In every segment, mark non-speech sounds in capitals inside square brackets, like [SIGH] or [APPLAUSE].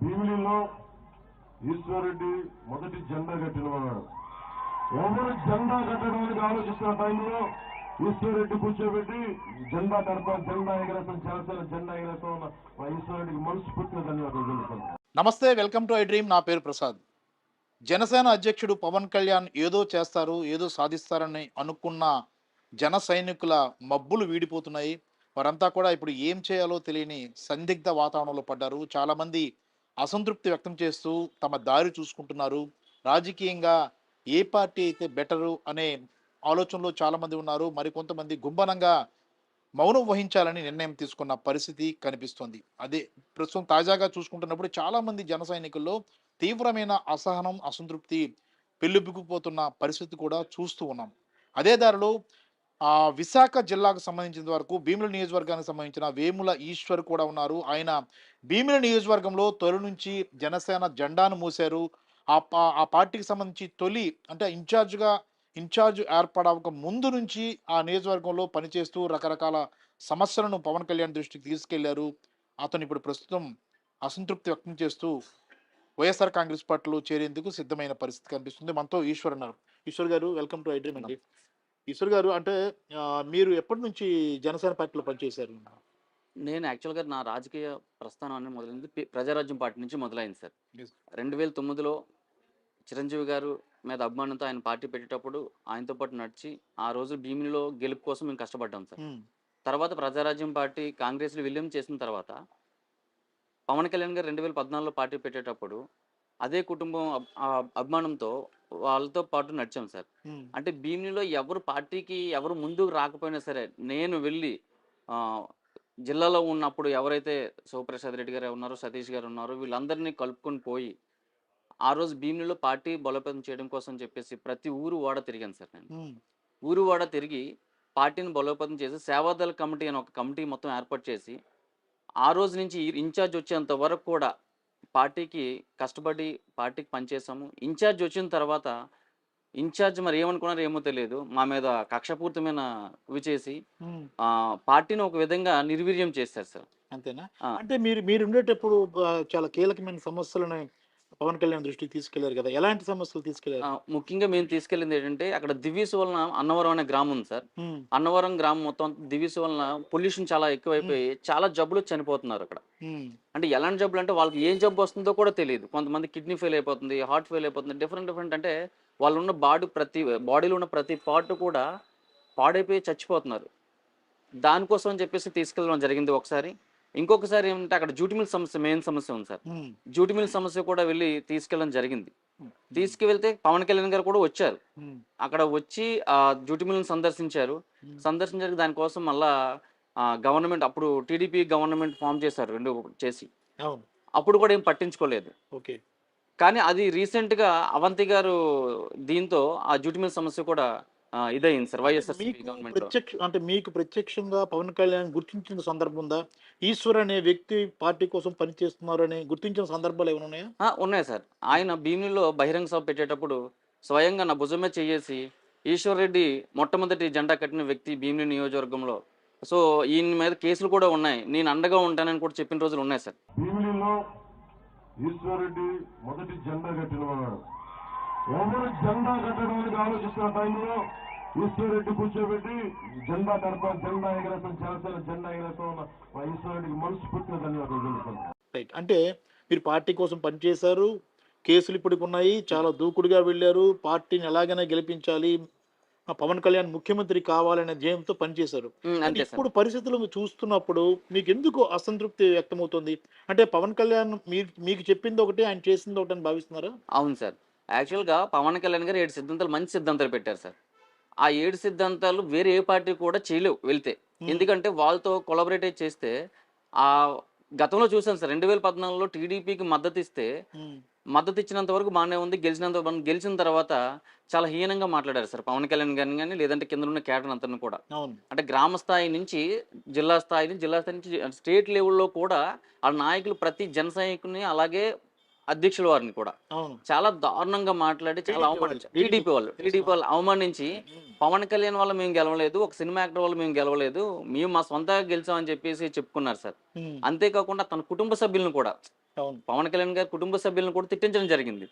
భీమిలిలో ఈశ్వరెడ్డి మొదటి జెండా కట్టినవాడు ఎవరు జెండా కట్టడానికి ఆలోచిస్తున్న టైంలో ఈశ్వరెడ్డి కూర్చోబెట్టి జెండా కడతాం జెండా ఎగరేస్తాం జనసేన జెండా ఎగరేస్తాం అన్న మా ఈశ్వరెడ్డికి మనసు పుట్టిన ధన్యవాదాలు తెలుపుతున్నాను. నమస్తే వెల్కమ్ టు ఐ డ్రీమ్. నా పేరు ప్రసాద్. జనసేన అధ్యక్షుడు పవన్ కళ్యాణ్ ఏదో చేస్తారు ఏదో సాధిస్తారని అనుకున్న జన సైనికుల మబ్బులు వీడిపోతున్నాయి. వారంతా కూడా ఇప్పుడు ఏం చేయాలో తెలియని సందిగ్ధ వాతావరణంలో పడ్డారు. చాలామంది అసంతృప్తి వ్యక్తం చేస్తూ తమ దారి చూసుకుంటున్నారు. రాజకీయంగా ఏ పార్టీ అయితే బెటరు అనే ఆలోచనలో చాలామంది ఉన్నారు. మరికొంతమంది గుంబనంగా మౌనం వహించాలని నిర్ణయం తీసుకున్న పరిస్థితి కనిపిస్తోంది. అదే ప్రస్తుతం తాజాగా చూసుకుంటున్నప్పుడు చాలామంది జన సైనికుల్లో తీవ్రమైన అసహనం అసంతృప్తి పెళ్ళిబిక్కుపోతున్న పరిస్థితి కూడా చూస్తూ ఉన్నాం. అదే దారిలో విశాఖ జిల్లాకు సంబంధించిన వరకు భీముల నియోజకవర్గానికి సంబంధించిన వేముల ఈశ్వర్ కూడా ఉన్నారు. ఆయన భీముల నియోజకవర్గంలో తొలి నుంచి జనసేన జెండాను మూశారు. ఆ పా- ఆ పార్టీకి సంబంధించి తొలి అంటే ఇన్ఛార్జ్గా ఇన్ఛార్జ్ ఏర్పడక ముందు నుంచి ఆ నియోజకవర్గంలో పనిచేస్తూ రకరకాల సమస్యలను పవన్ కళ్యాణ్ దృష్టికి తీసుకెళ్ళారు. అతను ఇప్పుడు ప్రస్తుతం అసంతృప్తి వ్యక్తం చేస్తూ వైఎస్ఆర్ కాంగ్రెస్ పార్టీలో చేరేందుకు సిద్ధమైన పరిస్థితి కనిపిస్తుంది. మనతో ఈశ్వర్ అన్నారు. ఈశ్వర్ గారు వెల్కమ్ టు ఐడ్రీమ్ అండి. ఈశ్వర్ గారు అంటే మీరు ఎప్పటి నుంచి జనసేన పార్టీలో పనిచేశారు? నేను యాక్చువల్గా నా రాజకీయ ప్రస్థానం అనేది మొదలైంది. ప్రజారాజ్యం పార్టీ నుంచి మొదలైంది సార్. రెండు వేల తొమ్మిదిలో చిరంజీవి గారు మీద అభిమానంతో ఆయన పార్టీ పెట్టేటప్పుడు ఆయనతో పాటు నడిచి ఆ రోజు భీమినిలో గెలుపు కోసం మేము కష్టపడ్డాం సార్. తర్వాత ప్రజారాజ్యం పార్టీ కాంగ్రెస్లో విలీనం చేసిన తర్వాత పవన్ కళ్యాణ్ గారు రెండు వేల పద్నాలుగులో పార్టీ పెట్టేటప్పుడు అదే కుటుంబం అభిమానంతో వాళ్ళతో పాటు నడిచాం సార్. అంటే భీమినిలో ఎవరు పార్టీకి ఎవరు ముందుకు రాకపోయినా సరే నేను వెళ్ళి జిల్లాలో ఉన్నప్పుడు ఎవరైతే శివప్రసాద్ రెడ్డి గారు ఉన్నారో సతీష్ గారు ఉన్నారో వీళ్ళందరినీ కలుపుకొని పోయి ఆ రోజు భీమినిలో పార్టీ బలోపేతం చేయడం కోసం చెప్పేసి ప్రతి ఊరు వాడ తిరిగాను సార్ నేను. ఊరు వాడ తిరిగి పార్టీని బలోపేతం చేసి సేవాదళ కమిటీ అని ఒక కమిటీ మొత్తం ఏర్పాటు చేసి ఆ రోజు నుంచి ఇన్ఛార్జ్ వచ్చేంత వరకు కూడా పార్టీకి కష్టపడి పార్టీకి పనిచేసాము ఇన్ఛార్జ్ వచ్చిన తర్వాత ఇన్ఛార్జ్ మరి ఏమనుకున్నారో ఏమో తెలియదు. మా మీద కక్షపూరితమైన ఇవి చేసి పార్టీని ఒక విధంగా నిర్వీర్యం చేశారు సార్. అంతేనా. అంటే మీరు మీరు ఉండేటప్పుడు చాలా కీలకమైన సమస్యలను పవన్ కళ్యాణ్ దృష్టికి తీసుకెళ్ళారు కదా ఎలాంటి సమస్యలు తీసుకెళ్ళారు? ముఖ్యంగా మేము తీసుకెళ్ళింది ఏంటంటే అక్కడ దివ్యసు వలన అన్నవరం అనే గ్రామం ఉంది సార్. అన్నవరం గ్రామం మొత్తం దివ్యసు వలన పొల్యూషన్ చాలా ఎక్కువైపోయి చాలా జబ్బులు చనిపోతున్నారు అక్కడ. అంటే ఎలాంటి జబ్బులు అంటే వాళ్ళకి ఏం జబ్బు వస్తుందో కూడా తెలియదు. కొంతమంది కిడ్నీ ఫెయిల్ అయిపోతుంది హార్ట్ ఫెయిల్ అయిపోతుంది డిఫరెంట్ డిఫరెంట్ అంటే వాళ్ళు ఉన్న బాడీ ప్రతి బాడీలో ఉన్న ప్రతి పార్ట్ కూడా పాడైపోయి చచ్చిపోతున్నారు. దానికోసం అని చెప్పేసి తీసుకెళ్ళడం జరిగింది ఒకసారి. ఇంకొకసారి ఏమంటే అక్కడ జూటి మిల్ సమస్య మెయిన్ సమస్య ఉంది సార్. ఉమ్, జూటి మిల్ సమస్య కూడా వెళ్ళి తీసుకెళ్ళడం జరిగింది. తీసుకువెళ్తే పవన్ కళ్యాణ్ గారు కూడా వచ్చారు. అక్కడ వచ్చి ఆ జూటి మిల్ని సందర్శించారు. సందర్శించారు దానికోసం మళ్ళా గవర్నమెంట్ అప్పుడు టీడీపీ గవర్నమెంట్ ఫామ్ చేశారు రెండు చేసి. అప్పుడు కూడా ఏం పట్టించుకోలేదు. ఓకే. కానీ అది రీసెంట్గా అవంతి గారు దీంతో ఆ జూటి మిల్ సమస్య కూడా ఇదయింది సార్ వైఎస్ఆర్ గవర్నమెంట్ అంటే మీకు ప్రత్యక్షంగా పవన్ కళ్యాణ్ గుర్తించిన సందర్భం ఉందా? ఈశ్వర్ అనే వ్యక్తి పార్టీ కోసం పనిచేస్తున్నారు అని గుర్తించిన సందర్భాలు ఏమైనా ఉన్నాయా? ఆ, ఉన్నాయి సార్. ఆయన భీమిలో బహిరంగ సభ పెట్టేటప్పుడు స్వయంగా నా భుజమే చేసి ఈశ్వర్ రెడ్డి మొట్టమొదటి జెండా కట్టిన వ్యక్తి భీమిలి నియోజకవర్గంలో. సో ఈయన మీద కేసులు కూడా ఉన్నాయి. నేను అండగా ఉంటానని కూడా చెప్పిన రోజులు ఉన్నాయి సార్. భీమిలిలో మొదటి జెండా కట్టినవాడు. ఎవరు జెండా కట్టడానికి ఆలోచిస్తున్న టైంలో ఈశ్వరెడ్డి కూర్చోబెట్టి జెండా కడతాం జెండా ఎగరేస్తాం జనసేన జెండా ఎగరేస్తాం మా ఈశ్వరెడ్డికి మనసు పుట్టిన ధన్యవాదాలు అంటే మీరు పార్టీ కోసం పనిచేశారు కేసులు ఇప్పటికి ఉన్నాయి చాలా దూకుడుగా వెళ్ళారు పార్టీని ఎలాగైనా గెలిపించాలి ఆ పవన్ కళ్యాణ్ ముఖ్యమంత్రి కావాలనే ధ్యేయంతో పనిచేశారు ఇప్పుడు పరిస్థితులు చూస్తున్నప్పుడు మీకు ఎందుకు అసంతృప్తి వ్యక్తమవుతుంది? అంటే పవన్ కళ్యాణ్ మీరు మీకు చెప్పింది ఒకటి ఆయన చేసింది ఒకటి అని భావిస్తున్నారా? అవును సార్. యాక్చువల్గా పవన్ కళ్యాణ్ గారు ఏడు సిద్ధాంతాలు మంచి సిద్ధాంతాలు పెట్టారు సార్. ఆ ఏడు సిద్ధాంతాలు వేరే ఏ పార్టీ కూడా చేయలేవు వెళ్తే. ఎందుకంటే వాళ్ళతో కొలాబరేట్ చేస్తే ఆ గతంలో చూసాను సార్ రెండు వేల పద్నాలుగులో టీడీపీకి మద్దతు ఇస్తే మద్దతు ఇచ్చినంత వరకు బాగానే ఉంది గెలిచినంత గెలిచిన తర్వాత చాలా హీనంగా మాట్లాడారు సార్ పవన్ కళ్యాణ్ గారిని కానీ లేదంటే కింద ఉన్న క్యాడర్ అంతా కూడా. అంటే గ్రామ స్థాయి నుంచి జిల్లా స్థాయి నుంచి జిల్లా స్థాయి నుంచి స్టేట్ లెవెల్లో కూడా ఆ నాయకులు ప్రతి జన సైనికుని అలాగే అధ్యక్షుల వారిని కూడా. చాలా దారుణంగా మాట్లాడి చాలా అవమానించారు. టీడీపీ వాళ్ళు టీడీపీ వాళ్ళు అవమానించి. పవన్ కళ్యాణ్ వల్ల మేము గెలవలేదు ఒక సినిమా యాక్టర్ వల్ల మేము గెలవలేదు మేము మా సొంతంగా గెలిచామని చెప్పేసి చెప్పుకున్నారు సార్. అంతేకాకుండా తన కుటుంబ సభ్యులను కూడా. పవన్ కళ్యాణ్ గారి కుటుంబ సభ్యులను కూడా తిట్టించడం జరిగింది.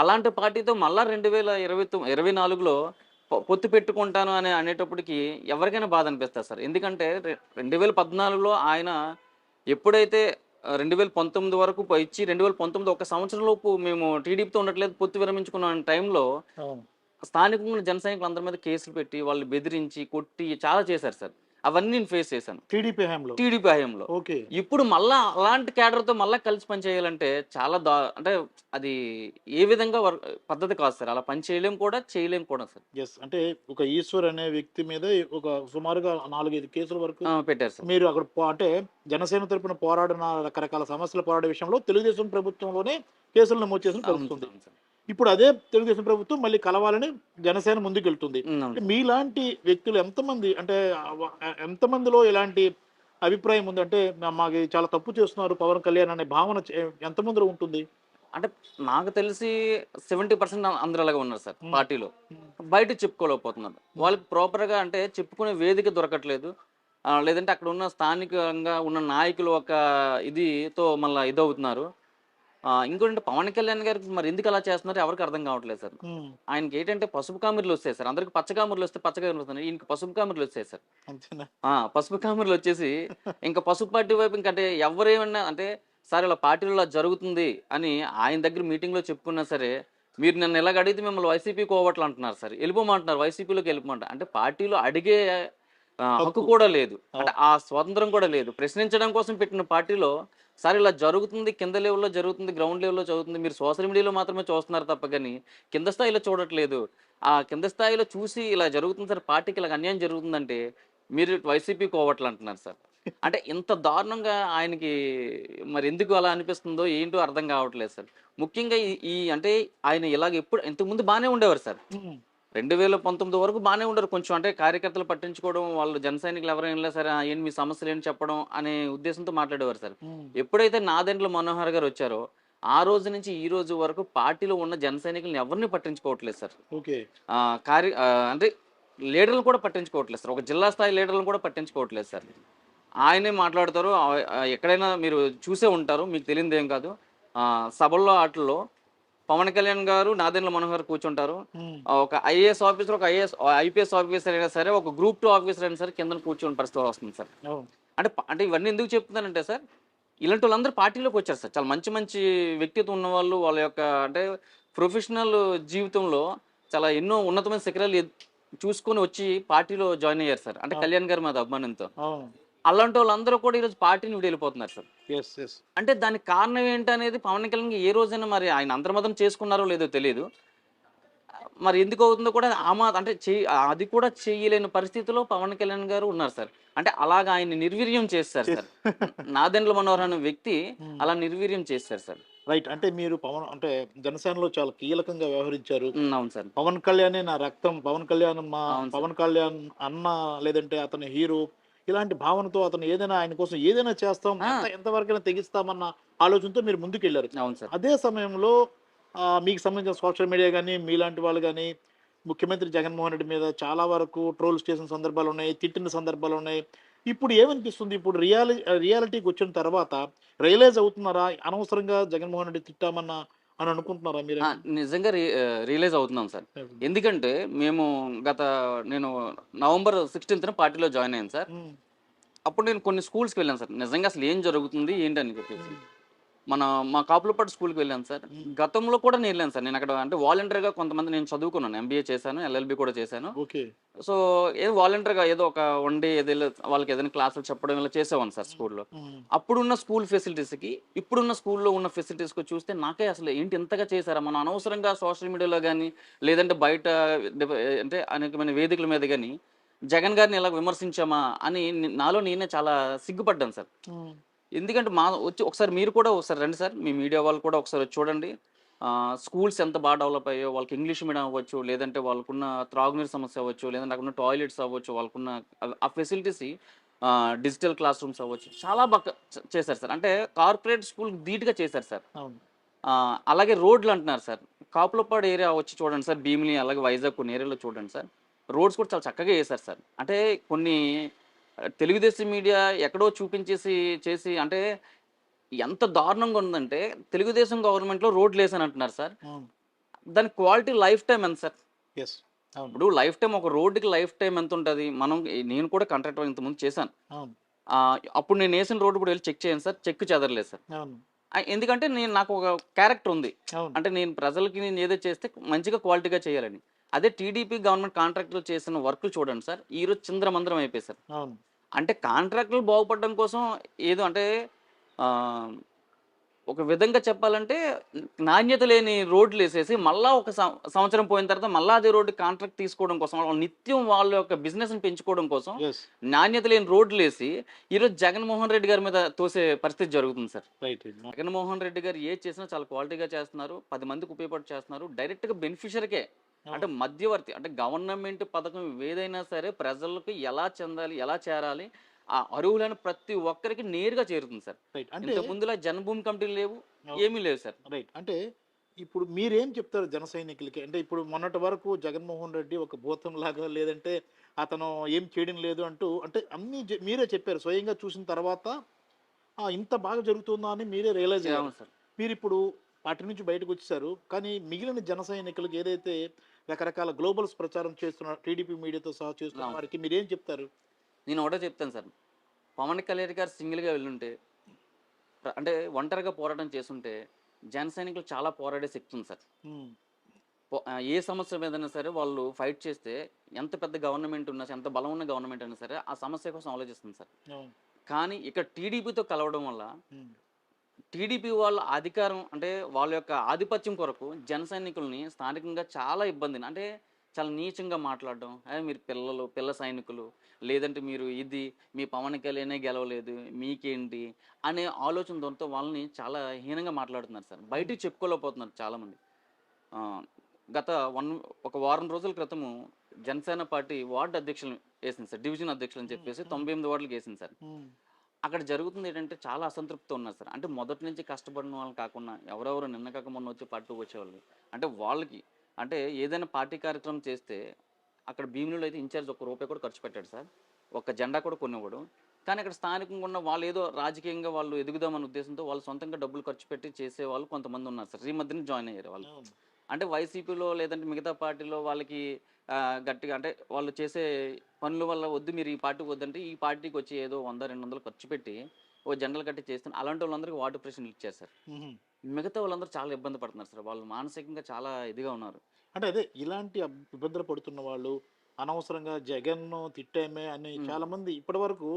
అలాంటి పార్టీతో మళ్ళా రెండు వేల ఇరవై ఇరవై నాలుగులో పొత్తు పెట్టుకుంటాను అని అనేటప్పటికి ఎవరికైనా బాధ అనిపిస్తుంది సార్. ఎందుకంటే రెండు వేల పద్నాలుగులో ఆయన ఎప్పుడైతే రెండు వేల పంతొమ్మిది వరకు ఇచ్చి రెండు వేల పంతొమ్మిది ఒక సంవత్సరం లోపు మేము టీడీపీతో ఉండట్లేదు పొత్తు విరమించుకున్న టైంలో స్థానికంగా జన సైనికులు అందరి మీద కేసులు పెట్టి వాళ్ళు బెదిరించి కొట్టి చాలా చేశారు సార్. అవన్నీ నేను ఫేస్ చేశాను. టీడీపీ హయాంలో? టీడీపీ హయాంలో. ఓకే. ఇప్పుడు మళ్ళా అలాంటి క్యాడర్తో మళ్ళా కలిసి పని చేయాలంటే చాలా దా అంటే అది ఏ విధంగా పద్ధతి కాదు సార్. అలా పని చేయలేం కూడా చేయలేం కూడా సార్. ఎస్ అంటే ఒక ఈశ్వర్ అనే వ్యక్తి మీద ఒక సుమారుగా నాలుగైదు కేసుల వరకు పెట్టారు సార్. మీరు అక్కడ అంటే జనసేన తరపున పోరాడిన రకరకాల సమస్యలు పోరాడే విషయంలో తెలుగుదేశం ప్రభుత్వంలోనే కేసులు నమోదు చేసిన అవును ఇప్పుడు అదే తెలుగుదేశం ప్రభుత్వం మళ్ళీ కలవాలని జనసేన ముందుకెళ్తుంది. మీలాంటి వ్యక్తులు ఎంతమంది అంటే ఎంతమందిలో ఇలాంటి అభిప్రాయం ఉంది? అంటే మాకు చాలా తప్పు చేస్తున్నారు పవన్ కళ్యాణ్ అనే భావన ఎంతమందిలో ఉంటుంది? అంటే నాకు తెలిసి సెవెంటీ పర్సెంట్ అందరూ అలాగే ఉన్నారు సార్. పార్టీలో. బయట చెప్పుకోలేకపోతున్నారు. వాళ్ళకి ప్రాపర్గా అంటే చెప్పుకునే వేదిక దొరకట్లేదు. లేదంటే అక్కడ ఉన్న స్థానికంగా ఉన్న నాయకులు ఒక ఇదితో మళ్ళీ ఇదవుతున్నారు. ఇంకోటి పవన్ కళ్యాణ్ గారికి మరి ఎందుకు అలా చేస్తున్నారు ఎవరికి అర్థం కావట్లేదు సార్. ఆయనకి ఏంటంటే పసుపు కామెర్లు వస్తాయి సార్. అందరికి పచ్చ కామెర్లు వస్తే పచ్చ కామెర్లు వస్తున్నాయి ఈయనకి పసుపు కామెర్లు వచ్చాయి సార్. పసుపు కామెర్లు వచ్చేసి ఇంకా పసుపు పార్టీ వైపు ఇంకంటే ఎవరేమన్నా అంటే సార్ ఇలా పార్టీలో ఇలా జరుగుతుంది అని ఆయన దగ్గర మీటింగ్లో చెప్పుకున్నా సరే మీరు నన్ను ఎలాగ అడిగితే మిమ్మల్ని వైసీపీ కోవట్లు అంటున్నారు సార్. వెళ్ళిపోమంటున్నారు. వైసీపీలోకి వెళ్ళిపోమంటారు అంటే పార్టీలో అడిగే హక్కు. కూడా లేదు. అంటే ఆ స్వాతంత్రం కూడా లేదు. ప్రశ్నించడం కోసం పెట్టిన పార్టీలో సార్ ఇలా జరుగుతుంది కింద లెవెల్లో జరుగుతుంది గ్రౌండ్ లెవెల్లో జరుగుతుంది మీరు సోషల్ మీడియాలో మాత్రమే చూస్తున్నారు తప్ప కానీ కింద స్థాయిలో చూడట్లేదు. ఆ కింద స్థాయిలో చూసి ఇలా జరుగుతుంది సార్ పార్టీకి ఇలా అన్యాయం జరుగుతుందంటే మీరు వైసీపీ కోవట్లు అంటున్నారు సార్. అంటే ఇంత దారుణంగా ఆయనకి మరి ఎందుకు అలా అనిపిస్తుందో ఏంటో అర్థం కావట్లేదు సార్. ముఖ్యంగా ఈ- అంటే ఆయన ఇలాగ ఎప్పుడు ఇంతకుముందు బాగానే ఉండేవారు సార్. రెండు వేల పంతొమ్మిది వరకు బాగానే ఉండరు కొంచెం. అంటే కార్యకర్తలు పట్టించుకోవడం వాళ్ళు జన సైనికులు ఎవరైనా సరే "ఆ, ఏంటి మీ సమస్యలు ఏంటి చెప్పడం అనే ఉద్దేశంతో మాట్లాడేవారు సార్. ఎప్పుడైతే నాదెండ్ల మనోహర్ గారు వచ్చారో ఆ రోజు నుంచి ఈ రోజు వరకు పార్టీలో ఉన్న జన సైనికులను ఎవరిని పట్టించుకోవట్లేదు సార్. ఓకే. కార్య అంటే లీడర్లు కూడా పట్టించుకోవట్లేదు సార్. ఒక జిల్లా స్థాయి లీడర్లను కూడా పట్టించుకోవట్లేదు సార్. ఆయనే మాట్లాడతారు. ఎక్కడైనా మీరు చూసే ఉంటారు. మీకు తెలియదు ఏం కాదు సభల్లో ఆటల్లో పవన్ కళ్యాణ్ గారు నాదెండ్ల మనోహర్ కూర్చుంటారు. ఒక ఐఏఎస్ ఆఫీసర్ ఒక ఐఏఎస్ ఐపీఎస్ ఆఫీసర్ అయినా సరే ఒక గ్రూప్ టూ ఆఫీసర్ అయినా సరే కింద కూర్చొని పరిస్థితి వస్తుంది సార్. అంటే అంటే ఇవన్నీ ఎందుకు చెప్తున్నానంటే సార్ ఇలాంటి వాళ్ళందరూ పార్టీలోకి వచ్చారు సార్. చాలా మంచి మంచి వ్యక్తిత్వం ఉన్న వాళ్ళు వాళ్ళ యొక్క అంటే ప్రొఫెషనల్ జీవితంలో చాలా ఎన్నో ఉన్నతమైన శిఖరాలు చూసుకొని వచ్చి పార్టీలో జాయిన్ అయ్యారు సార్. అంటే. కళ్యాణ్ గారి మీద అభిమానంతో. అలాంటి వాళ్ళందరూ కూడా ఈరోజు పార్టీని విడి వెళ్ళిపోతున్నారు సార్ అంటే దానికి కారణం ఏంటనేది పవన్ కళ్యాణ్ ఏ రోజైనా మరి ఆయన అంతర్మతం చేసుకున్నారో లేదో తెలియదు మరి ఎందుకు అవుతుందో కూడా ఆమా అంటే చే- అది కూడా చేయలేని పరిస్థితిలో పవన్ కళ్యాణ్ గారు ఉన్నారు సార్. అంటే అలాగా ఆయన నిర్వీర్యం చేస్తారు సార్. [LAUGHS] నాదెండ్ల మనోహర్ అనే వ్యక్తి అలా నిర్వీర్యం చేస్తారు సార్. రైట్ అంటే మీరు పవన్ అంటే జనసేనలో చాలా కీలకంగా వ్యవహరించారు. ఉమ్, అవును సార్. పవన్ కళ్యాణే నా రక్తం. పవన్ కళ్యాణ్ మా. పవన్ కళ్యాణ్ అన్న లేదంటే అతని హీరో. ఇలాంటి భావనతో అతను ఏదైనా ఆయన కోసం ఏదైనా చేస్తాం ఎంతవరకైనా తెగిస్తామన్న ఆలోచనతో మీరు సార్. అదే సమయంలో మీకు సంబంధించిన సోషల్ మీడియా కానీ మీలాంటి వాళ్ళు కానీ ముఖ్యమంత్రి జగన్మోహన్ రెడ్డి మీద చాలా వరకు ట్రోల్స్ చేసిన సందర్భాలు ఉన్నాయి తిట్టిన సందర్భాలు ఉన్నాయి. ఇప్పుడు ఏమనిపిస్తుంది? ఇప్పుడు రియాలి రియాలిటీకి వచ్చిన తర్వాత రియలైజ్ అవుతున్నారా? అనవసరంగా జగన్మోహన్ రెడ్డి తిట్టామన్న అని అనుకుంటున్నారా మీరు? నిజంగా రియలైజ్ అవుతున్నాం సార్. ఎందుకంటే మేము గత నేను నవంబర్ సిక్స్టీన్త్న పార్టీలో జాయిన్ అయ్యాను సార్. అప్పుడు నేను కొన్ని స్కూల్స్కి వెళ్ళాను సార్. నిజంగా అసలు ఏం జరుగుతుంది ఏంటని చెప్పేసి. మన మా కాపులపాటు స్కూల్కి వెళ్ళాను సార్. గతంలో కూడా నేను వెళ్ళాను సార్. నేను అక్కడ అంటే వాలంటీర్గా కొంతమంది నేను చదువుకున్నాను. ఎంబీఏ చేశాను ఎల్ఎల్బి కూడా చేశాను. ఓకే. సో ఏదో వాలంటీర్గా ఏదో ఒక వన్ డే ఏదో వాళ్ళకి ఏదైనా క్లాసులు చెప్పడం ఇలా చేసేవాను సార్ స్కూల్లో. అప్పుడున్న స్కూల్ ఫెసిలిటీస్కి ఇప్పుడున్న స్కూల్లో ఉన్న ఫెసిలిటీస్కి చూస్తే నాకే అసలు ఏంటి ఇంతగా చేశారా? మనం అనవసరంగా సోషల్ మీడియాలో కానీ లేదంటే బయట అంటే అనేకమైన వేదికల మీద కానీ జగన్ గారిని ఇలా విమర్శించామా అని నాలో నేనే చాలా సిగ్గుపడ్డాను సార్. ఎందుకంటే మా వచ్చి ఒకసారి మీరు కూడా ఒకసారి రండి సార్. మీ మీడియా వాళ్ళు కూడా ఒకసారి వచ్చి చూడండి. స్కూల్స్ ఎంత బాగా డెవలప్ అయ్యో వాళ్ళకి ఇంగ్లీష్ మీడియం అవ్వచ్చు లేదంటే వాళ్ళకున్న త్రాగునీరు సమస్య అవ్వచ్చు లేదంటే అక్కడ టాయిలెట్స్ అవ్వచ్చు వాళ్ళకున్న ఆ ఫెసిలిటీస్ డిజిటల్ క్లాస్ రూమ్స్ అవ్వచ్చు. చాలా బాగా చేశారు సార్. అంటే కార్పొరేట్ స్కూల్ ధీటుగా చేశారు సార్. అలాగే రోడ్లు అంటున్నారు సార్. కాపులపాడు ఏరియా వచ్చి చూడండి సార్ భీమిలి అలాగే వైజాగ్ కొన్ని ఏరియాలో చూడండి సార్. రోడ్స్ కూడా చాలా చక్కగా వేశారు సార్. అంటే కొన్ని తెలుగుదేశం మీడియా ఎక్కడో చూపించేసి చేసి అంటే ఎంత దారుణంగా ఉందంటే తెలుగుదేశం గవర్నమెంట్లో రోడ్లు వేసాను అంటున్నారు సార్ దాని క్వాలిటీ లైఫ్ టైం ఎంత సార్? ఎస్. ఇప్పుడు లైఫ్ టైం ఒక రోడ్డుకి లైఫ్ టైం ఎంత ఉంటుంది? మనం నేను కూడా కాంట్రాక్టర్ ఇంతకుముందు చేశాను. అప్పుడు నేను వేసిన రోడ్డు కూడా వెళ్ళి చెక్ చేయండి సార్ చెక్ చెదరలేదు సార్. ఎందుకంటే నేను నాకు ఒక క్యారెక్టర్ ఉంది. అంటే నేను ప్రజలకి నేను ఏదో చేస్తే మంచిగా క్వాలిటీగా చేయాలని. అదే టీడీపీ గవర్నమెంట్ కాంట్రాక్టులు చేసిన వర్క్లు చూడండి సార్ ఈరోజు చింద్రమందరం అయిపోయి సార్. అంటే కాంట్రాక్టులు బాగుపడడం కోసం ఏదో అంటే ఆ, ఒక విధంగా చెప్పాలంటే నాణ్యత లేని రోడ్లు వేసేసి మళ్ళా ఒక సంవత్సరం పోయిన తర్వాత మళ్ళా అదే రోడ్డు కాంట్రాక్ట్ తీసుకోవడం కోసం వాళ్ళు నిత్యం వాళ్ళ యొక్క బిజినెస్ని పెంచుకోవడం కోసం నాణ్యత లేని రోడ్లు వేసి ఈరోజు జగన్మోహన్ రెడ్డి గారి మీద తోసే పరిస్థితి జరుగుతుంది సార్. రైట్ జగన్మోహన్ రెడ్డి గారు ఏ చేసినా చాలా క్వాలిటీగా చేస్తున్నారు పది మందికి ఉపయోగపడి చేస్తున్నారు డైరెక్ట్గా బెనిఫిషరీకే అంటే మధ్యవర్తి అంటే గవర్నమెంట్ పథకం ఏదైనా సరే ప్రజలకు ఎలా చెందాలి ఎలా చేరాలి ఆ అర్హులైన ప్రతి ఒక్కరికి నేరుగా చేరుతుంది సార్. రైట్. అంటే ముందులా జన్మభూమి కమిటీలు లేవు ఏమీ లేవు సార్. రైట్. అంటే ఇప్పుడు మీరేం చెప్తారు జన సైనికులకి? అంటే ఇప్పుడు మొన్నటి వరకు జగన్మోహన్ రెడ్డి ఒక భూతం లాగా లేదంటే అతను ఏం చేయడం లేదు అంటూ అంటే అన్ని మీరే చెప్పారు. స్వయంగా చూసిన తర్వాత ఇంత బాగా జరుగుతుందా అని మీరే రియలైజ్ అయ్యారు. సార్. మీరు ఇప్పుడు పార్టీ నుంచి బయటకు వచ్చేసారు. కానీ మిగిలిన జన సైనికులకు ఏదైతే రకరకాల గ్లోబల్స్ ప్రచారం చేస్తున్న టీడీపీ మీడియాతో సహా చేస్తున్న. వారికి మీరేం చెప్తారు? నేను ఒకటే చెప్తాను సార్. పవన్ కళ్యాణ్ గారు సింగిల్గా వెళ్ళుంటే అంటే ఒంటరిగా పోరాటం చేస్తుంటే జన సైనికులు చాలా పోరాడే శక్తి ఉంది సార్. ఏ సమస్య మీదైనా సరే వాళ్ళు ఫైట్ చేస్తే ఎంత పెద్ద గవర్నమెంట్ ఉన్నా సరే, ఎంత బలం ఉన్న గవర్నమెంట్ అయినా సరే ఆ సమస్య కోసం ఆలోచిస్తుంది సార్. కానీ ఇక్కడ టీడీపీతో కలవడం వల్ల టీడీపీ వాళ్ళ అధికారం అంటే వాళ్ళ యొక్క ఆధిపత్యం కొరకు జన సైనికుల్ని స్థానికంగా చాలా ఇబ్బందిని అంటే చాలా నీచంగా మాట్లాడడం. అదే మీరు పిల్లలు పిల్ల సైనికులు లేదంటే మీరు ఇది మీ పవన్ కళ్యాణే గెలవలేదు మీకేంటి అనే ఆలోచనతో వాళ్ళని చాలా హీనంగా మాట్లాడుతున్నారు సార్. బయటికి చెప్పుకోలేకపోతున్నారు చాలామంది. గత వన్ ఒక వారం రోజుల క్రితము జనసేన పార్టీ వార్డు అధ్యక్షులు వేసింది సార్ డివిజన్ అధ్యక్షులు అని చెప్పేసి తొంభై ఎనిమిది వార్డులకు వేసింది సార్. అక్కడ జరుగుతుంది ఏంటంటే చాలా అసంతృప్తి ఉన్నారు సార్. అంటే మొదటి నుంచి కష్టపడిన వాళ్ళు కాకుండా ఎవరెవరు నిన్న కాక మొన్న వచ్చి పార్టీకి వచ్చేవాళ్ళు. అంటే వాళ్ళకి అంటే ఏదైనా పార్టీ కార్యక్రమం చేస్తే అక్కడ భీములలో అయితే ఇన్ఛార్జ్ ఒక్క రూపాయి కూడా ఖర్చు పెట్టాడు సార్. ఒక్క జెండా కూడా కొనివ్వడు కానీ అక్కడ స్థానికంగా ఉన్న వాళ్ళు ఏదో రాజకీయంగా వాళ్ళు ఎదుగుదామన్న ఉద్దేశంతో వాళ్ళు సొంతంగా డబ్బులు ఖర్చు పెట్టి చేసే వాళ్ళు కొంతమంది ఉన్నారు సార్. ఈ మధ్యన జాయిన్ అయ్యారు వాళ్ళు. అంటే వైసీపీలో లేదంటే మిగతా పార్టీలో వాళ్ళకి గట్టిగా అంటే వాళ్ళు చేసే పనుల వల్ల వద్దు మీరు ఈ పార్టీకి వద్దంటే ఈ పార్టీకి వచ్చి ఏదో వంద రెండు వందలు ఖర్చు పెట్టి ఓ జెండలు కట్టి చేస్తున్నారు అలాంటి వాళ్ళందరికీ వాటర్ ప్రశ్నలు ఇచ్చారు సార్. మిగతా వాళ్ళందరూ చాలా ఇబ్బంది పడుతున్నారు సార్ వాళ్ళు మానసికంగా చాలా ఇదిగా ఉన్నారు అంటే అదే ఇలాంటి ఇబ్బందులు పడుతున్న వాళ్ళు అనవసరంగా జగన్ తిట్టామే అని ఉమ్. చాలా మంది ఇప్పటి వరకు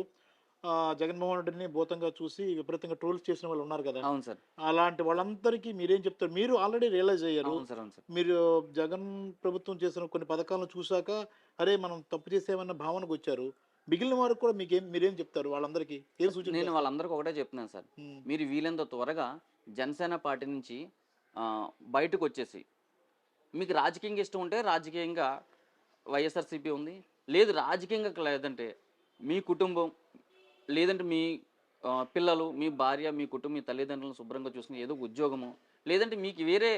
జగన్మోహన్ రెడ్డిని భూతంగా చూసి విపరీతంగా ట్రోల్స్ చేసిన వాళ్ళు ఉన్నారు కదా. అవును సార్. అలాంటి వాళ్ళందరికీ మీరేం చెప్తారు? మీరు ఆల్రెడీ రియలైజ్ అయ్యారు. అవును సార్ అవును సార్. మీరు జగన్ ప్రభుత్వం చేసిన కొన్ని పథకాలను చూశాక అరే మనం తప్పు చేసామన్న భావనకు వచ్చారు. మిగిలిన వారికి కూడా మీకేం మీరేం చెప్తారు వాళ్ళందరికీ? ఏం సూచన నేను వాళ్ళందరికీ ఒకటే చెప్తున్నాను సార్. మీరు వీలైనంత త్వరగా జనసేన పార్టీ నుంచి బయటకు వచ్చేసి మీకు రాజకీయంగా ఇష్టం ఉంటే రాజకీయంగా వైఎస్ఆర్సీపీ ఉంది. లేదు రాజకీయంగా లేదంటే మీ కుటుంబం లేదంటే మీ పిల్లలు మీ భార్య మీ కుటుంబం మీ తల్లిదండ్రులను శుభ్రంగా చూసుకుని ఏదో ఉద్యోగము లేదంటే మీకు వేరే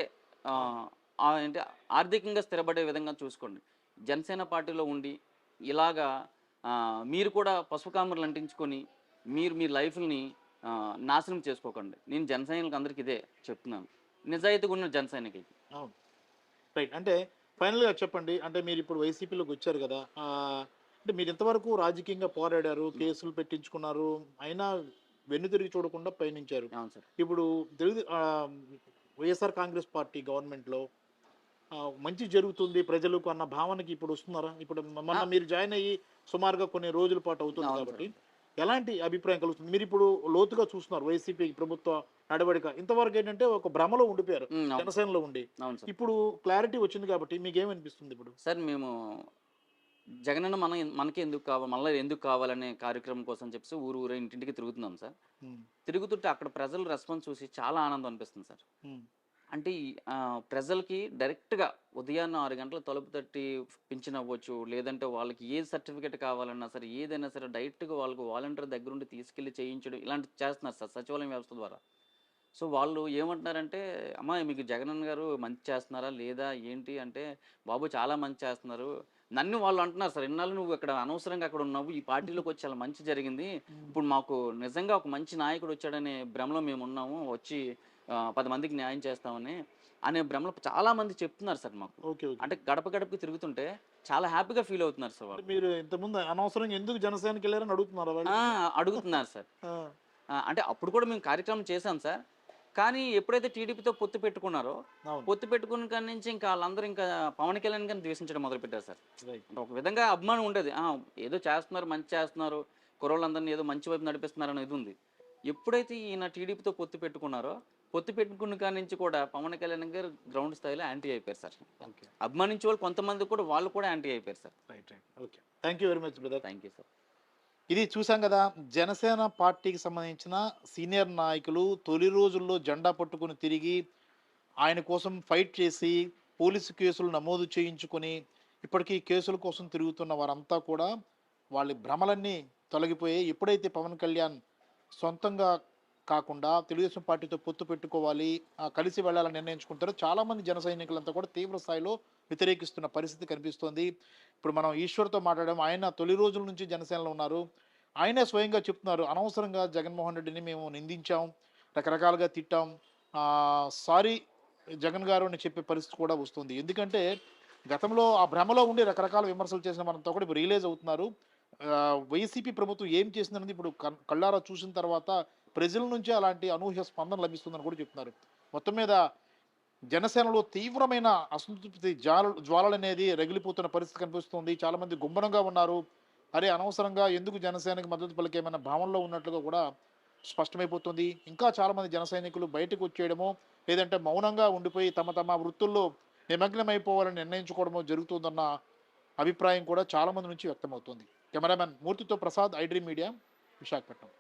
అంటే ఆర్థికంగా స్థిరపడే విధంగా చూసుకోండి. జనసేన పార్టీలో ఉండి ఇలాగా మీరు కూడా పసుపు కామర్లు అంటించుకొని మీరు మీ లైఫ్ని నాశనం చేసుకోకండి. నేను జన సైనికులకు ఇదే చెప్తున్నాను. నిజాయితీగా ఉన్న జన సైనికులకి రైట్. అంటే ఫైనల్గా చెప్పండి. అంటే మీరు ఇప్పుడు వైసీపీలోకి వచ్చారు కదా అంటే మీరు ఇంతవరకు రాజకీయంగా పోరాడారు కేసులు పెట్టించుకున్నారు అయినా వెన్నుతిరిగి చూడకుండా పయనించారు. అవును సార్. ఇప్పుడు తెలుగు వైఎస్ఆర్ కాంగ్రెస్ పార్టీ గవర్నమెంట్లో ఆ, మంచి జరుగుతుంది ప్రజలకు అన్న భావనకి ఇప్పుడు వస్తున్నారా? ఇప్పుడు మొన్న. మీరు జాయిన్ అయ్యి సుమారుగా కొన్ని రోజుల పాటు అవుతుంది కాబట్టి ఎలాంటి అభిప్రాయం కలుగుతుంది? మీరు ఇప్పుడు లోతుగా చూస్తున్నారు వైసీపీ ప్రభుత్వ నడవడిక. ఇంతవరకు ఏంటంటే ఒక భ్రమలో ఉండిపోయారు జనసేనలో ఉండి. ఇప్పుడు క్లారిటీ వచ్చింది కాబట్టి మీకు ఏమనిపిస్తుంది ఇప్పుడు? సార్ మేము జగనన్న మన మనకి ఎందుకు కావాలి మళ్ళీ ఎందుకు కావాలనే కార్యక్రమం కోసం చెప్పేసి ఊరు ఊరు ఇంటింటికి తిరుగుతున్నాం సార్. తిరుగుతుంటే అక్కడ ప్రజల రెస్పాన్స్ చూసి చాలా ఆనందం అనిపిస్తుంది సార్. అంటే ప్రజలకి డైరెక్ట్గా ఉదయాన్నే ఆరు గంటల తలుపు తట్టి పింఛన్ అవ్వచ్చు లేదంటే వాళ్ళకి ఏ సర్టిఫికేట్ కావాలన్నా సరే ఏదైనా సరే డైరెక్ట్గా వాళ్ళకు వాలంటీర్ దగ్గరుండి తీసుకెళ్ళి చేయించడం ఇలాంటి చేస్తున్నారు సార్ సచివాలయం వ్యవస్థ ద్వారా. సో వాళ్ళు ఏమంటున్నారంటే అమ్మ మీకు జగనన్న గారు మంచి చేస్తున్నారా లేదా ఏంటి? అంటే బాబు చాలా మంచి చేస్తున్నారు. నన్ను వాళ్ళు అంటున్నారు సార్ ఇన్నాళ్ళు నువ్వు ఇక్కడ అనవసరంగా అక్కడ ఉన్నావు ఈ పార్టీలోకి వచ్చి చాలా మంచి జరిగింది. ఇప్పుడు మాకు నిజంగా ఒక మంచి నాయకుడు వచ్చాడనే భ్రమలో మేము ఉన్నాము వచ్చి పది మందికి న్యాయం చేస్తామని అనే భ్రమలో చాలా మంది చెప్తున్నారు సార్ మాకు. అంటే గడప గడపకి తిరుగుతుంటే చాలా హ్యాపీగా ఫీల్ అవుతున్నారు సార్ మీరు ఇంతకుముందు అనవసరంగా ఎందుకు జనసేనకి వెళ్ళారని అడుగుతున్నారా అడుగుతున్నారు సార్. అంటే అప్పుడు కూడా మేము కార్యక్రమం చేశాం సార్. కానీ ఎప్పుడైతే టీడీపీతో పొత్తు పెట్టుకున్నారో పొత్తు పెట్టుకున్న కాడి నుంచి ఇంకా వాళ్ళందరూ ఇంకా పవన్ కళ్యాణ్ గారిని ద్వేషించడం మొదలు పెట్టారు సార్ ఒక విధంగా అభిమానం ఉండేది. ఆ, ఏదో చేస్తున్నారు మంచి చేస్తున్నారు కుర్రోళ్ళందరినీ ఏదో మంచి వైపు నడిపిస్తున్నారు అనేది ఉంది. ఎప్పుడైతే ఈయన టీడీపీతో పొత్తు పెట్టుకున్నారో పొత్తు పెట్టుకున్న కాడి నుంచి కూడా పవన్ కళ్యాణ్ గారు గ్రౌండ్ స్థాయిలో యాంటీ అయిపోయారు సార్. అభిమానించే వాళ్ళు కొంతమంది కూడా వాళ్ళు కూడా యాంటీ అయిపోయారు sir. Right right okay thank you very much brother thank you sir ఇది చూసాం కదా జనసేన పార్టీకి సంబంధించిన సీనియర్ నాయకులు తొలి రోజుల్లో జెండా పట్టుకుని తిరిగి ఆయన కోసం ఫైట్ చేసి పోలీసు కేసులు నమోదు చేయించుకొని ఇప్పటికీ కేసుల కోసం తిరుగుతున్న వారంతా కూడా వాళ్ళ భ్రమలన్నీ తొలగిపోయి ఎప్పుడైతే పవన్ కళ్యాణ్ సొంతంగా కాకుండా తెలుగుదేశం పార్టీతో పొత్తు పెట్టుకోవాలి ఆ, కలిసి వెళ్ళాలని నిర్ణయించుకుంటారో చాలామంది జన సైనికులంతా కూడా తీవ్ర స్థాయిలో వ్యతిరేకిస్తున్న పరిస్థితి కనిపిస్తోంది. ఇప్పుడు మనం ఈశ్వర్తో మాట్లాడడం ఆయన తొలి రోజుల నుంచి జనసేనలో ఉన్నారు. ఆయనే స్వయంగా చెప్తున్నారు అనవసరంగా జగన్మోహన్ రెడ్డిని మేము నిందించాం రకరకాలుగా తిట్టాం. సారీ జగన్ గారు అని చెప్పే పరిస్థితి కూడా వస్తుంది. ఎందుకంటే గతంలో ఆ భ్రమలో ఉండి రకరకాల విమర్శలు చేసిన మనతో కూడా ఇప్పుడు రియలైజ్ అవుతున్నారు. వైసీపీ ప్రభుత్వం ఏం చేసిందనేది ఇప్పుడు కన్- కళ్ళారా చూసిన తర్వాత ప్రజల నుంచి అలాంటి అనూహ్య స్పందన లభిస్తుందని కూడా చెప్తున్నారు. మొత్తం మీద జనసేనలో తీవ్రమైన అసంతృప్తి జ్వాల జ్వాలలు అనేది రగిలిపోతున్న పరిస్థితి కనిపిస్తుంది. చాలామంది గుమ్మరంగా ఉన్నారు. అరే అనవసరంగా ఎందుకు జనసేనకి మద్దతు పలికేమైనా భావనలో ఉన్నట్లుగా కూడా స్పష్టమైపోతుంది. ఇంకా చాలామంది జన సైనికులు బయటకు వచ్చేయడమో లేదంటే మౌనంగా ఉండిపోయి తమ తమ వృత్తుల్లో నిమగ్నమైపోవాలని నిర్ణయించుకోవడమో జరుగుతుందన్న అభిప్రాయం కూడా చాలామంది నుంచి వ్యక్తమవుతుంది. కెమెరామెన్ మూర్తితో ప్రసాద్ ఐడ్రీ మీడియా విశాఖపట్నం.